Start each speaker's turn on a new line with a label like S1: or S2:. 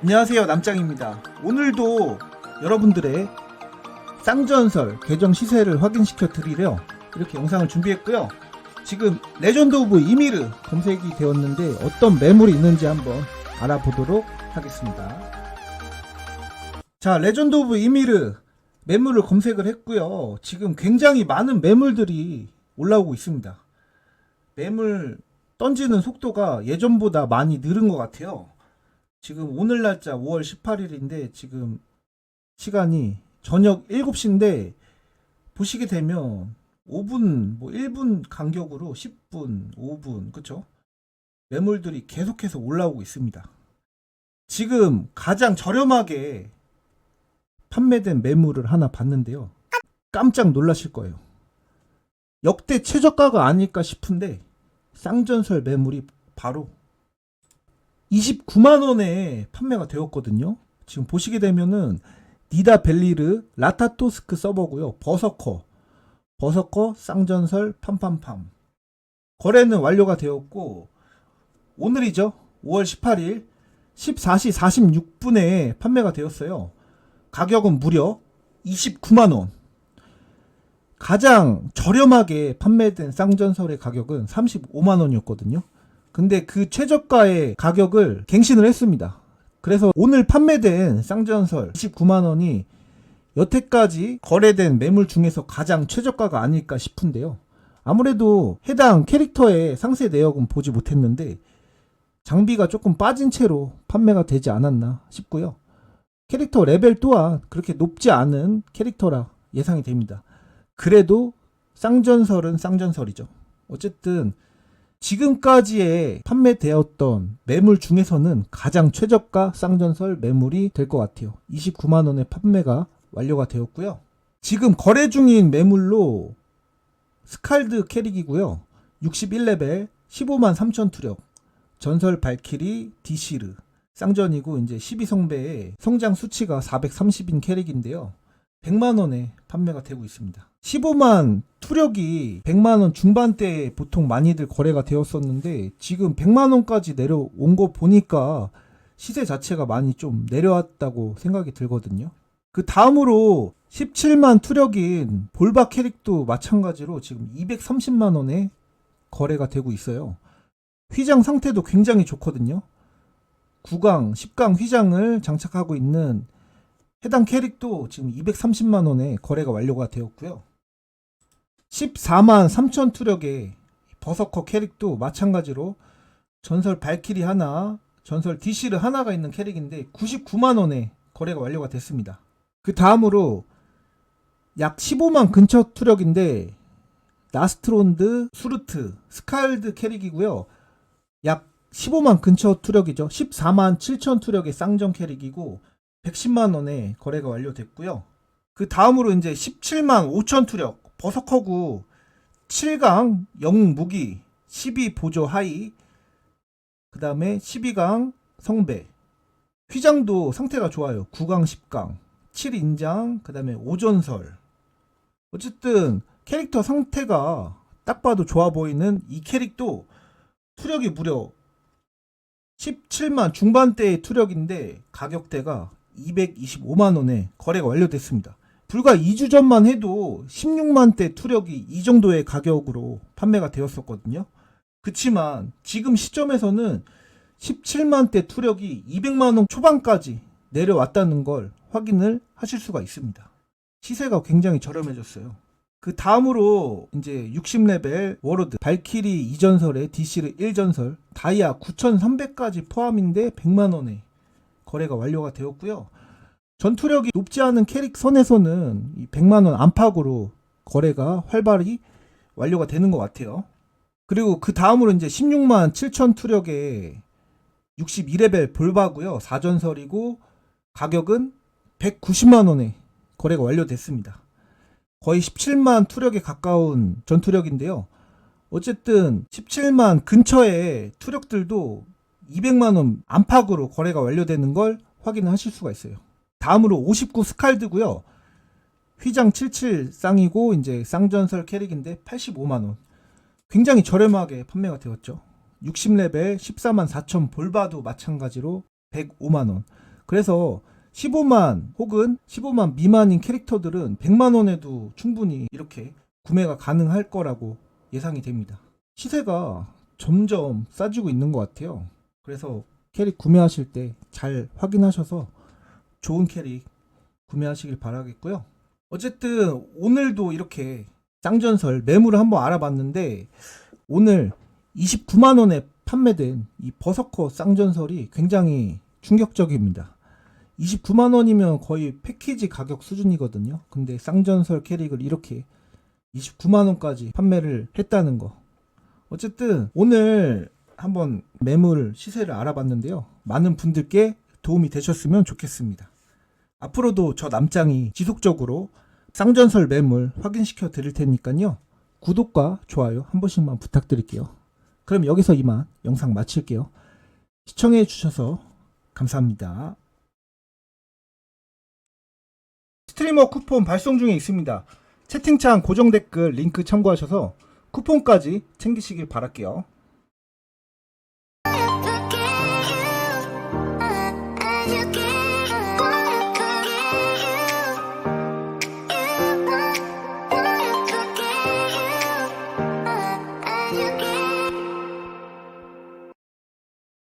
S1: 안녕하세요 남짱입니다. 오늘도 여러분들의 쌍전설 계정 시세를 확인시켜 드리려 이렇게 영상을 준비했고요. 지금 레전드 오브 이미르 검색이 되었는데 어떤 매물이 있는지 한번 알아보도록 하겠습니다. 자 레전드 오브 이미르 매물을 검색을 했고요. 지금 굉장히 많은 매물들이 올라오고 있습니다. 매물 던지는 속도가 예전보다 많이 늘은 것 같아요 지금 오늘 날짜 5월 18일인데 지금 시간이 저녁 7시인데 보시게 되면 5분 뭐 1분 간격으로 10분, 5분 그쵸? 매물들이 계속해서 올라오고 있습니다. 지금 가장 저렴하게 판매된 매물을 하나 봤는데요. 깜짝 놀라실 거예요. 역대 최저가가 아닐까 싶은데 쌍전설 매물이 바로 29만 원에 판매가 되었거든요. 지금 보시게 되면은 니다 벨리르 라타토스크 서버고요. 버서커, 버서커 쌍전설 팜팜팜 거래는 완료가 되었고 오늘이죠. 5월 18일 14시 46분에 판매가 되었어요. 가격은 무려 29만 원. 가장 저렴하게 판매된 쌍전설의 가격은 35만 원이었거든요. 근데 그 최저가의 가격을 갱신을 했습니다. 그래서 오늘 판매된 쌍전설 29만 원이 여태까지 거래된 매물 중에서 가장 최저가가 아닐까 싶은데요. 아무래도 해당 캐릭터의 상세 내역은 보지 못했는데 장비가 조금 빠진 채로 판매가 되지 않았나 싶고요. 캐릭터 레벨 또한 그렇게 높지 않은 캐릭터라 예상이 됩니다. 그래도 쌍전설은 쌍전설이죠. 어쨌든 지금까지의 판매되었던 매물 중에서는 가장 최저가 쌍전설 매물이 될 것 같아요. 29만 원의 판매가 완료가 되었고요. 지금 거래 중인 매물로 스칼드 캐릭이고요. 61레벨 15만 3천 투력 전설 발키리 디시르 쌍전이고 이제 12성배의 성장 수치가 430인 캐릭인데요. 100만 원에 판매가 되고 있습니다. 15만 투력이 100만 원 중반대에 보통 많이들 거래가 되었었는데 지금 100만 원까지 내려온 거 보니까 시세 자체가 많이 좀 내려왔다고 생각이 들거든요. 그 다음으로 17만 투력인 볼바 캐릭도 마찬가지로 지금 230만 원에 거래가 되고 있어요. 휘장 상태도 굉장히 좋거든요. 9강, 10강 휘장을 장착하고 있는 해당 캐릭도 지금 230만 원에 거래가 완료가 되었고요. 14만 3천 투력의 버서커 캐릭도 마찬가지로 전설 발키리 하나, 전설 디시르 하나가 있는 캐릭인데 99만 원에 거래가 완료가 됐습니다. 그 다음으로 약 15만 근처 투력인데 나스트론드, 수르트, 스칼드 캐릭이고요. 약 15만 근처 투력이죠. 14만 7천 투력의 쌍정 캐릭이고 110만 원에 거래가 완료됐고요. 그 다음으로 이제 17만 5천 투력 버서커구 7강 영웅 무기 12 보조 하이 그 다음에 12강 성배 휘장도 상태가 좋아요. 9강 10강 7인장 그 다음에 오전설 어쨌든 캐릭터 상태가 딱 봐도 좋아 보이는 이 캐릭도 투력이 무려 17만 중반대의 투력인데 가격대가 225만 원에 거래가 완료됐습니다. 불과 2주 전만 해도 16만대 투력이 이 정도의 가격으로 판매가 되었었거든요. 그치만 지금 시점에서는 17만대 투력이 200만원 초반까지 내려왔다는 걸 확인을 하실 수가 있습니다. 시세가 굉장히 저렴해졌어요. 그 다음으로 이제 60레벨 워로드 발키리 2전설에 디시르 1전설 다이아 9,300까지 포함인데 100만원에 거래가 완료가 되었고요. 전투력이 높지 않은 캐릭 선에서는 이 100만 원 안팎으로 거래가 활발히 완료가 되는 것 같아요. 그리고 그 다음으로 이제 16만 7천 투력의 62레벨 볼바고요. 4전설이고 가격은 190만 원에 거래가 완료됐습니다. 거의 17만 투력에 가까운 전투력인데요. 어쨌든 17만 근처의 투력들도 200만 원 안팎으로 거래가 완료되는 걸 확인하실 수가 있어요. 다음으로 59 스칼드고요. 휘장 77 쌍이고 이제 쌍전설 캐릭인데 85만 원. 굉장히 저렴하게 판매가 되었죠. 60레벨 14만 4천 볼바도 마찬가지로 105만 원. 그래서 15만 혹은 15만 미만인 캐릭터들은 100만 원에도 충분히 이렇게 구매가 가능할 거라고 예상이 됩니다. 시세가 점점 싸지고 있는 것 같아요. 그래서 캐릭 구매하실 때 잘 확인하셔서 좋은 캐릭 구매하시길 바라겠고요. 어쨌든 오늘도 이렇게 쌍전설 매물을 한번 알아봤는데 오늘 29만 원에 판매된 이 버서커 쌍전설이 굉장히 충격적입니다. 29만 원이면 거의 패키지 가격 수준이거든요. 근데 쌍전설 캐릭을 이렇게 29만 원까지 판매를 했다는 거. 어쨌든 오늘 한번 매물 시세를 알아봤는데요. 많은 분들께 도움이 되셨으면 좋겠습니다. 앞으로도 저 남짱이 지속적으로 쌍전설 매물 확인시켜 드릴 테니까요. 구독과 좋아요 한 번씩만 부탁드릴게요. 그럼 여기서 이만 영상 마칠게요. 시청해 주셔서 감사합니다. 스트리머 쿠폰 발송 중에 있습니다. 채팅창 고정 댓글 링크 참고하셔서 쿠폰까지 챙기시길 바랄게요.